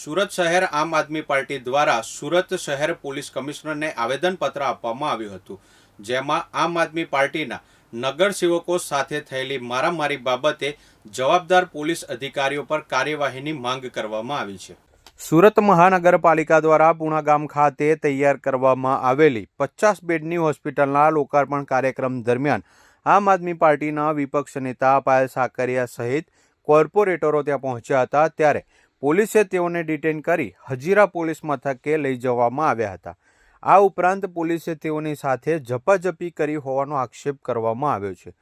સુરત શહેર આમ આદમી પાર્ટી દ્વારા સુરત શહેર પોલીસ કમિશનરને આવેદનપત્ર આપવામાં આવ્યું હતું, જેમાં આમ આદમી પાર્ટીના નગરસેવકો સાથે થયેલી મારામારી બાબતે જવાબદાર પોલીસ અધિકારીઓ પર કાર્યવાહીની માંગ કરવામાં આવી છે. સુરત મહાનગરપાલિકા દ્વારા પૂણા ગામ ખાતે તૈયાર કરવામાં આવેલી પચાસ બેડની હોસ્પિટલના લોકાર્પણ કાર્યક્રમ દરમિયાન આમ આદમી પાર્ટીના વિપક્ષ નેતા પાયલ સાકરિયા સહિત કોર્પોરેટરો ત્યાં પહોંચ્યા હતા, ત્યારે પોલીસે તેઓને ડિટેન કરી હજીરા પોલીસ મથકે લઈ જવામાં આવ્યા હતા. આ ઉપરાંત પોલીસે તેઓની સાથે ઝપાઝપી કરી હોવાનો આક્ષેપ કરવામાં આવ્યો છે.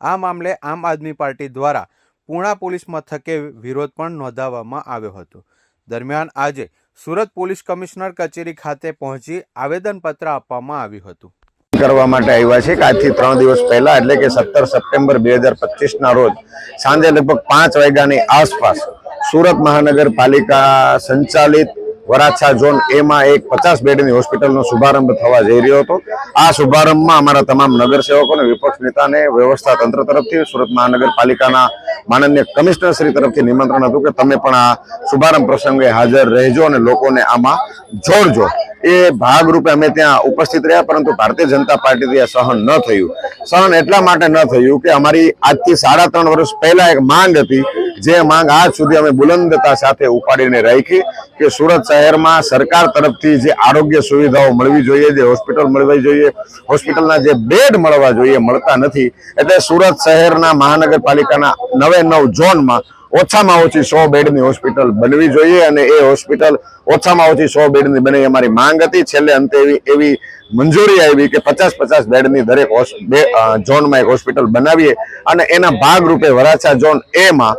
આ મામલે આમ આદમી પાર્ટી દ્વારા પૂણા પોલીસ મથકે વિરોધ પણ નોંધાવવામાં આવ્યો હતો. દરમિયાન આજે સુરત પોલીસ કમિશનર કચેરી ખાતે પહોંચી આવેદનપત્ર આપવામાં આવ્યું હતું. કરવા માટે આવ્યા છે કે આજથી ત્રણ દિવસ પહેલા, એટલે કે સત્તર સપ્ટેમ્બર બે હજાર પચીસના રોજ સાંજે લગભગ પાંચ વાગ્યાની આસપાસ સુરત મહાનગરપાલિકા સંચાલિત વરાછા ઝોન એમાં એક પચાસ બેડની હોસ્પિટલનો શુભારંભ થવા જઈ રહ્યો હતો. આ શુભારંભમાં અમારા તમામ નગરસેવકો અને વિપક્ષ નેતાને, વ્યવસ્થા તંત્ર તરફથી, સુરત મહાનગરપાલિકાના માનનીય કમિશનર તરફથી નિમંત્રણ હતું કે તમે પણ આ શુભારંભ પ્રસંગે હાજર રહેજો અને લોકોને આમાં જોડજો. એ ભાગરૂપે અમે ત્યાં ઉપસ્થિત રહ્યા, પરંતુ ભારતીય જનતા પાર્ટીથી આ સહન ન થયું. સહન એટલા માટે ન થયું કે અમારી આજથી સાડા ત્રણ વર્ષ પહેલા એક માંગ હતી જે માંગ આજ સુધી અમે બુલંદતા સાથે ઉપાડીને રાખી કે સુરત શહેરમાં સરકાર તરફથી જે આરોગ્ય સુવિધાઓ મળવી જોઈએ, જે હોસ્પિટલ મળવી જોઈએ, હોસ્પિટલના જે બેડ મળવા જોઈએ, મળતા નથી. એટલે સુરત શહેરના મહાનગરપાલિકાના નવે નવ ઝોનમાં ઓછામાં ઓછી સો બેડની હોસ્પિટલ બનવી જોઈએ અને એ હોસ્પિટલ ઓછામાં ઓછી સો બેડની બને અમારી માંગ હતી. છેલ્લે અંતે એવી એવી મંજૂરી આવી કે પચાસ પચાસ બેડની દરેક ઝોનમાં એક હોસ્પિટલ બનાવીએ અને એના ભાગરૂપે વરાછા ઝોન એમાં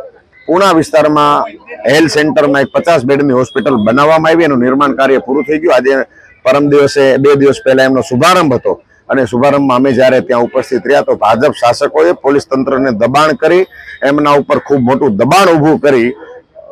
પૂણા વિસ્તારમાં હેલ્થ સેન્ટરમાં એક પચાસ બેડની હોસ્પિટલ બનાવવામાં આવી. એનું નિર્માણ કાર્ય પૂરું થઈ ગયું. આજે પરમ દિવસે બે દિવસ પહેલા એમનો શુભારંભ હતો. અને શુભારંભમાં અમે જ્યારે ત્યાં ઉપસ્થિત રહ્યા તો ભાજપ શાસકોએ પોલીસ તંત્રને દબાણ કરી, એમના ઉપર ખૂબ મોટું દબાણ ઊભું કરી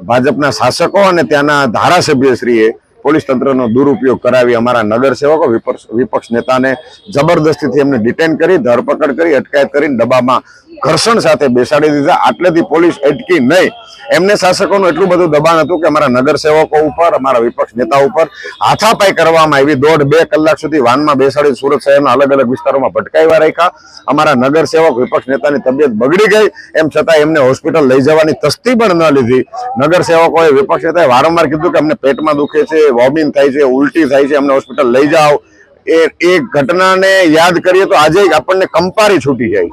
ભાજપના શાસકો અને ત્યાંના ધારાસભ્યશ્રીએ પોલીસ તંત્રનો દુરુપયોગ કરાવી અમારા નગરસેવકો વિપક્ષ વિપક્ષ નેતાને જબરદસ્તીથી એમને ડિટેન કરી, ધરપકડ કરી, અટકાયત કરીને ડબ્બામાં ઘર્ષણ સાથે બેસાડી દીધા. આટલેથી પોલીસ અટકી નહીં. એમને શાસકોનું એટલું બધું દબાણ હતું કે અમારા નગરસેવકો ઉપર, અમારા વિપક્ષ નેતા ઉપર હાથાપાઈ કરવામાં આવી. દોઢ બે કલાક સુધી વાનમાં બેસાડી સુરત શહેરના અલગ અલગ વિસ્તારોમાં ભટકાવ્યા રાખ્યા. અમારા નગરસેવક વિપક્ષ નેતાની તબિયત બગડી ગઈ. એમ છતાં એમને હોસ્પિટલ લઈ જવાની તસ્તી પણ ન લીધી. નગરસેવકોએ વિપક્ષ નેતાએ વારંવાર કીધું કે અમને પેટમાં દુખે છે, વોમિન થાય છે, ઉલટી થાય છે, અમને હોસ્પિટલ લઈ જાઓ. એ એ ઘટનાને યાદ કરીએ તો આજે આપણને કંપારી છૂટી જાય.